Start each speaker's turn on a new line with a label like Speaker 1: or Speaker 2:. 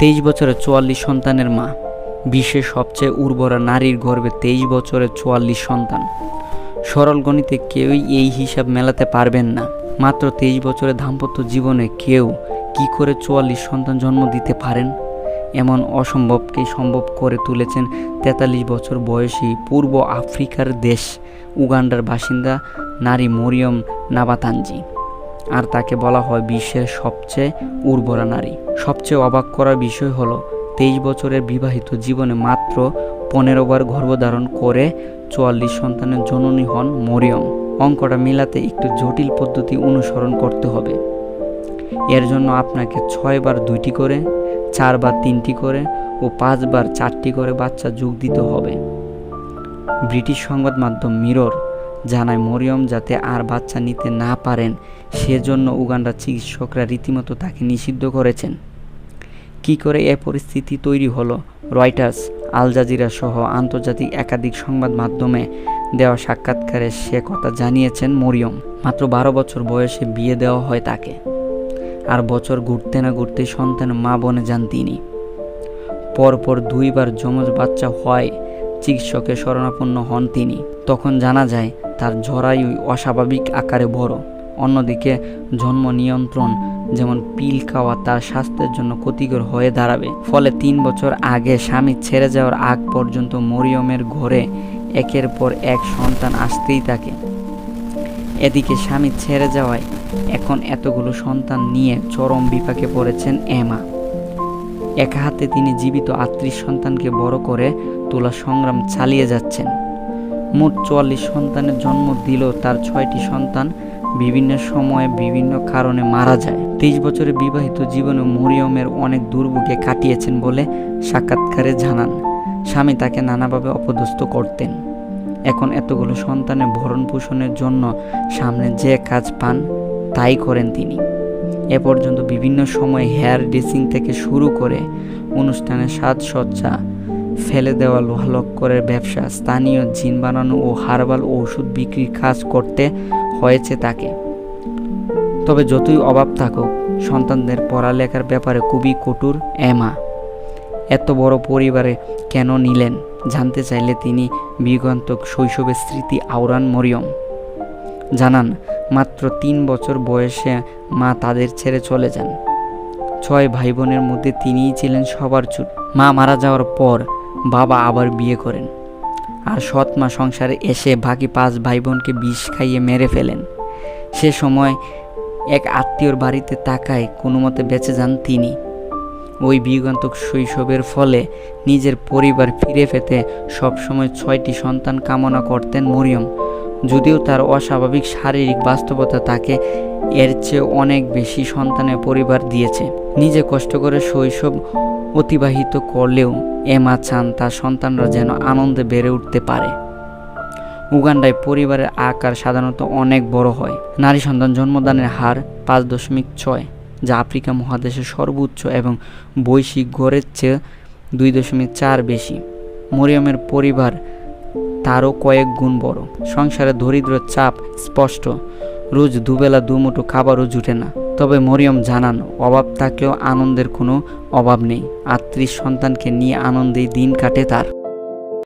Speaker 1: তেইশ বছরের চুয়াল্লিশ সন্তানের মা। বিশ্বের সবচেয়ে উর্বরা নারীর গর্ভে তেইশ বছরের চুয়াল্লিশ সন্তান। সরল গণিতে কেউই এই হিসাব মেলাতে পারবেন না। মাত্র তেইশ বছরের দাম্পত্য জীবনে কেউ কি করে চুয়াল্লিশ সন্তান জন্ম দিতে পারেন? এমন অসম্ভবকেই সম্ভব করে তুলেছেন তেতাল্লিশ বছর বয়সী পূর্ব আফ্রিকার দেশ উগান্ডার বাসিন্দা নারী মরিয়ম নাবাতানজি। আর তাকে বলা হয় বিশ্বের সবচেয়ে উর্বরা নারী। সবচেয়ে অবাক করার বিষয় হলো, তেইশ বছরের বিবাহিত জীবনে মাত্র পনেরো বার গর্ভধারণ করে চুয়াল্লিশ সন্তানের জননী হন মরিয়ম। অঙ্কটা মিলাতে একটু জটিল পদ্ধতি অনুসরণ করতে হবে। এর জন্য আপনাকে ছয়বার দুইটি করে চারবার তিনটি করে ও পাঁচবার চারটি করে বাচ্চা যোগ দিতে হবে। ব্রিটিশ সংবাদ মাধ্যম মিরর জানায় মরিয়ম যাতে আর বাচ্চা নিতে না পারেন, সেজন্য উগান্ডার চিকিৎসকরা রীতিমতো তাকে নিষিদ্ধ করেছেন। কি করে এ পরিস্থিতি তৈরি হলো? রয়টার্স, আল জাজিরা সহ আন্তর্জাতিক একাধিক সংবাদ মাধ্যমে দেওয়া সাক্ষাৎকারে সে কথা জানিয়েছেন মরিয়ম। মাত্র বারো বছর বয়সে বিয়ে দেওয়া হয় তাকে। আর বছর ঘুরতে না ঘুরতে সন্তান মা বনে যান তিনি। পরপর দুইবার যমজ বাচ্চা হয় চিকিৎসকের শরণাপন্ন হন তিনি। তখন জানা যায় তার জরায়ু অস্বাভাবিক আকারে বড়। অন্যদিকে জন্ম নিয়ন্ত্রণ যেমন পিল খাওয়া তার স্বাস্থ্যের জন্য ক্ষতিকর হয়ে দাঁড়াবে। ফলে তিন বছর আগে স্বামী ছেড়ে যাওয়ার আগ পর্যন্ত মরিয়মের ঘরে একের পর এক সন্তান আসতেই থাকে। এদিকে স্বামী ছেড়ে যাওয়ায় এখন এতগুলো সন্তান নিয়ে চরম বিপাকে পড়েছেন এমা। এক হাতে তিনি জীবিত আটত্রিশ সন্তানকে বড় করে তোলা সংগ্রাম চালিয়ে যাচ্ছেন। মোট চুয়াল্লিশ সন্তানের জন্ম দিলেও তার ছয়টি সন্তান বিভিন্ন সময়ে বিভিন্ন কারণে মারা যায়। তেইশ বছরের বিবাহিত জীবনে মরিয়মের অনেক দুর্ভোগে কাটিয়েছেন বলে সাক্ষাৎকারে জানান। স্বামী তাকে নানাভাবে অপদস্থ করতেন। এখন এতগুলো সন্তানের ভরণ পোষণের জন্য সামনে যে কাজ পান, তাই করেন তিনি। এ পর্যন্ত বিভিন্ন সময়ে হেয়ার ড্রেসিং থেকে শুরু করে অনুষ্ঠানের সাজসজ্জা ফেলে দেওয়া লোহালক্করের ব্যবসা, স্থানীয় জিন বানানো ও হার্বাল ঔষধ বিক্রির কাজ করতে হয়েছে তাকে। তবে যতই অভাব থাকুক, সন্তানদের পড়ালেখার ব্যাপারে খুবই কঠোর এমা। এত বড় পরিবারে কেন নিলেন? জানতে চাইলে তিনি বিগন্তক শৈশবের স্মৃতি আওরান মরিয়ম। জানান, মাত্র তিন বছর বয়সে মা তাদের ছেড়ে চলে যান। ছয় ভাই বোনের মধ্যে তিনিই ছিলেন সবার ছোট মা মারা যাওয়ার পর বাবা আবার বিয়ে করেন। আর সৎমা সংসারে এসে বাকি পাঁচ ভাই বোনকে বিষ খাইয়ে মেরে ফেলেন। সে সময় এক আত্মীয়র বাড়িতে তাকায়, কোনো মতে বেঁচে যান তিনি। ওই বিগন্তক শৈশবের ফলে নিজের পরিবার ফিরে পেতে সবসময় ছয়টি সন্তান কামনা করতেন মরিয়ম। যদিও তার অস্বাভাবিক শারীরিক বাস্তবতা তাকে এর চেয়ে অনেক বেশি সন্তানের পরিবার দিয়েছে। নিজে কষ্ট করে শৈশব অতিবাহিত করলেও এমা চান তার সন্তানরা যেন আনন্দে বেড়ে উঠতে পারে। উগান্ডায় পরিবারের আকার সাধারণত অনেক বড় হয়। নারী সন্তান জন্মদানের হার পাঁচ দশমিক ছয়, যা আফ্রিকা মহাদেশের সর্বোচ্চ এবং বৈশ্বিক গড়ের চেয়ে দুই দশমিক চার বেশি। মরিয়মের পরিবার তারও কয়েক গুণ বড়। সংসারে দরিদ্র চাপ স্পষ্ট। রোজ দুবেলা দুমুঠো খাবারও জুটে না। তবে মরিয়ম জানান, অভাব থাকলেও আনন্দের কোনো অভাব নেই। আত্মীয় সন্তানকে নিয়ে আনন্দেই দিন কাটে তার।